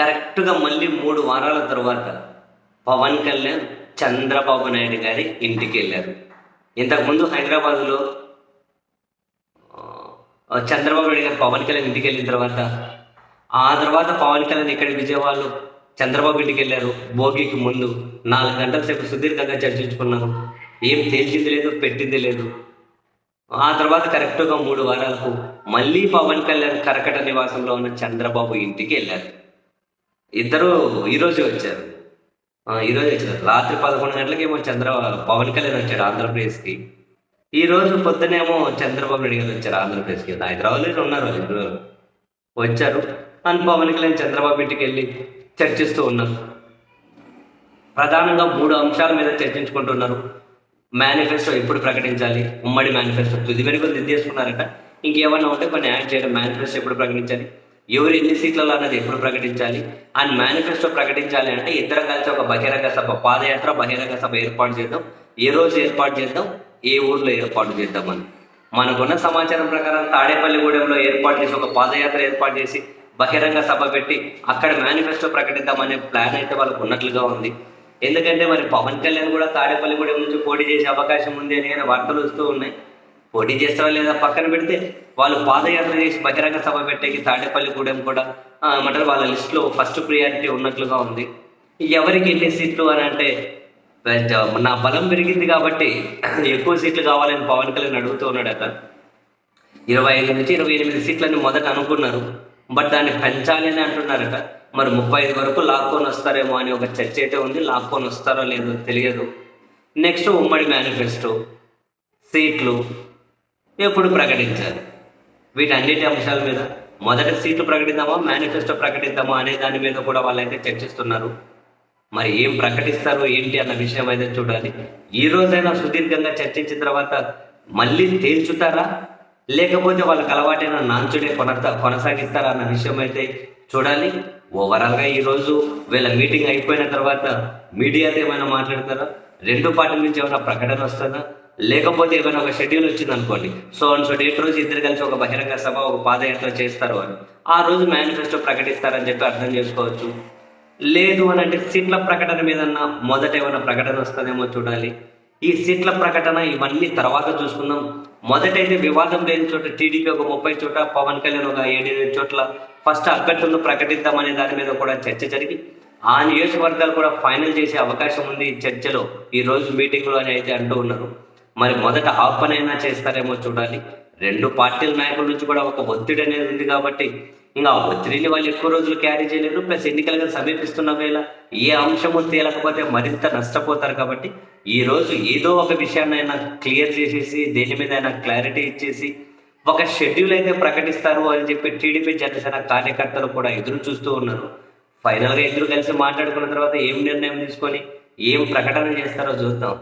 కరెక్ట్గా మళ్ళీ మూడు వారాల తర్వాత పవన్ కళ్యాణ్ చంద్రబాబు నాయుడు గారి ఇంటికి వెళ్ళారు. ఇంతకుముందు హైదరాబాదులో చంద్రబాబు నాయుడు గారు పవన్ కళ్యాణ్ ఇంటికి వెళ్ళిన తర్వాత ఆ తర్వాత పవన్ కళ్యాణ్ ఇక్కడ విజయవాడలో చంద్రబాబు ఇంటికి వెళ్ళారు. భోగికి ముందు నాలుగు గంటల సేపు సుదీర్ఘంగా చర్చించుకున్నారు ఏం తేల్చింది లేదు పెట్టింది లేదు. ఆ తర్వాత కరెక్ట్గా మూడు వారాలకు మళ్ళీ పవన్ కళ్యాణ్ కరకట నివాసంలో ఉన్న చంద్రబాబు ఇంటికి వెళ్ళారు. ఇద్దరు ఈరోజే వచ్చారు. ఈరోజు ఈరోజే వచ్చారు. రాత్రి పదకొండు గంటలకేమో చంద్ర పవన్ కళ్యాణ్ వచ్చాడు ఆంధ్రప్రదేశ్కి. ఈ రోజు పొద్దునేమో చంద్రబాబు నాయుడు గారు వచ్చారు ఆంధ్రప్రదేశ్కి. హైదరాబాద్లో ఉన్నారు ఇద్దరు. వచ్చారు. అండ్ పవన్ కళ్యాణ్ చంద్రబాబు ఇంటికి వెళ్ళి చర్చిస్తూ ఉన్నారు. ప్రధానంగా మూడు అంశాల మీద చర్చించుకుంటున్నారు. మేనిఫెస్టో ఎప్పుడు ప్రకటించాలి? ఉమ్మడి మేనిఫెస్టో. తుది వెనుకలు దిద్దేసుకున్నారట. ఇంకేమన్నా ఉంటే కొన్ని యాడ్ చేయడం మేనిఫెస్టో ఎప్పుడు ప్రకటించాలి? ఎవరు ఎన్ని సీట్లలో అన్నది ఎప్పుడు ప్రకటించాలి? అండ్ మేనిఫెస్టో ప్రకటించాలి అంటే ఇద్దరం కలిసి ఒక బహిరంగ సభ పాదయాత్ర బహిరంగ సభ ఏర్పాటు చేద్దాం. ఏ రోజు ఏర్పాటు చేద్దాం? ఏ ఊర్లో ఏర్పాటు చేద్దామని మనకున్న సమాచారం ప్రకారం తాడేపల్లిగూడెంలో ఏర్పాటు చేసి ఒక పాదయాత్ర ఏర్పాటు చేసి బహిరంగ సభ పెట్టి అక్కడ మేనిఫెస్టో ప్రకటిద్దామనే ప్లాన్ అయితే వాళ్ళకు ఉన్నట్లుగా ఉంది. ఎందుకంటే మరి పవన్ కళ్యాణ్ కూడా తాడేపల్లిగూడెం నుంచి పోటీ చేసే అవకాశం ఉంది అని వార్తలు వస్తూ ఉన్నాయి. పోటీ చేస్తారా లేదా పక్కన పెడితే వాళ్ళు పాదయాత్ర చేసి బహిరంగ సభ పెట్టేకి తాడేపల్లిగూడెం కూడా ఏమంటారు వాళ్ళ లిస్టులో ఫస్ట్ ప్రియారిటీ ఉన్నట్లుగా ఉంది. ఎవరికి ఎన్ని సీట్లు అని అంటే నా బలం పెరిగింది కాబట్టి ఎక్కువ సీట్లు కావాలని పవన్ కళ్యాణ్ అడుగుతూ ఉన్నాడట ఇరవై ఐదు నుంచి ఇరవై ఎనిమిది సీట్లని మొదట అనుకున్నారు. బట్ దాన్ని పెంచాలి అని అంటున్నారట మరి ముప్పై ఐదు వరకు లాక్కొని వస్తారేమో అని ఒక చర్చ అయితే ఉంది. లాక్కొని వస్తారో లేదో తెలియదు. నెక్స్ట్ ఉమ్మడి మేనిఫెస్టో సీట్లు ఎప్పుడు ప్రకటించాలి వీటన్నిటి అంశాల మీద మొదటి సీట్లు ప్రకటిద్దామా మేనిఫెస్టో ప్రకటిద్దామా అనే దాని మీద కూడా వాళ్ళైతే చర్చిస్తున్నారు. మరి ఏం ప్రకటిస్తారు ఏంటి అన్న విషయం అయితే చూడాలి. ఈ రోజైనా సుదీర్ఘంగా చర్చించిన తర్వాత మళ్ళీ తేల్చుతారా? లేకపోతే వాళ్ళకి అలవాటైన నాంచుడే కొనసా కొనసాగిస్తారా అన్న విషయం అయితే చూడాలి. ఓవరాల్గా ఈ రోజు వీళ్ళ మీటింగ్ అయిపోయిన తర్వాత మీడియాతో ఏమైనా మాట్లాడతారా? రెండు పార్టీల నుంచి ఏమైనా ప్రకటన వస్తుందా? లేకపోతే ఏమైనా ఒక షెడ్యూల్ వచ్చింది అనుకోండి సో అండ్ సో డేట్ రోజు ఇద్దరు కలిసి ఒక బహిరంగ సభ ఒక పాదయాత్ర చేస్తారు అని ఆ రోజు మేనిఫెస్టో ప్రకటిస్తారని చెప్పి అర్థం చేసుకోవచ్చు. లేదు అని అంటే సీట్ల ప్రకటన మీద మొదట ఏమైనా ప్రకటన వస్తుందేమో చూడాలి. ఈ సీట్ల ప్రకటన ఇవన్నీ తర్వాత చూసుకుందాం. మొదటైతే వివాదం లేని చోట టీడీపీ ఒక ముప్పై చోట పవన్ కళ్యాణ్ ఒక ఏడు చోట్ల ఫస్ట్ అభ్యర్థులను ప్రకటిద్దామనే దాని మీద కూడా చర్చ జరిగి ఆ నియోజకవర్గాలు కూడా ఫైనల్ చేసే అవకాశం ఉంది ఈ చర్చలో. ఈ రోజు మీటింగ్లో అని అయితే అంటూ ఉన్నారు. మరి మొదట ఆహ్వానైనా చేస్తారేమో చూడాలి. రెండు పార్టీల నాయకుల నుంచి కూడా ఒక ఒత్తిడి అనేది ఉంది కాబట్టి ఇంకా ఒత్తిడిని వాళ్ళు ఎక్కువ రోజులు క్యారీ చేయలేరు. ప్లస్ ఎన్నికలుగా సమీపిస్తున్న వేళ ఏ అంశము తేలకపోతే మరింత నష్టపోతారు కాబట్టి ఈ రోజు ఏదో ఒక విషయాన్నైనా క్లియర్ చేసేసి దేని మీద అయినా క్లారిటీ ఇచ్చేసి ఒక షెడ్యూల్ అయితే ప్రకటిస్తారు అని చెప్పి టీడీపీ జనసేన కార్యకర్తలు కూడా ఎదురు చూస్తూ ఉన్నారు. ఫైనల్గా ఇద్దరు కలిసి మాట్లాడుకున్న తర్వాత ఏం నిర్ణయం తీసుకొని ఏం ప్రకటన చేస్తారో చూద్దాం.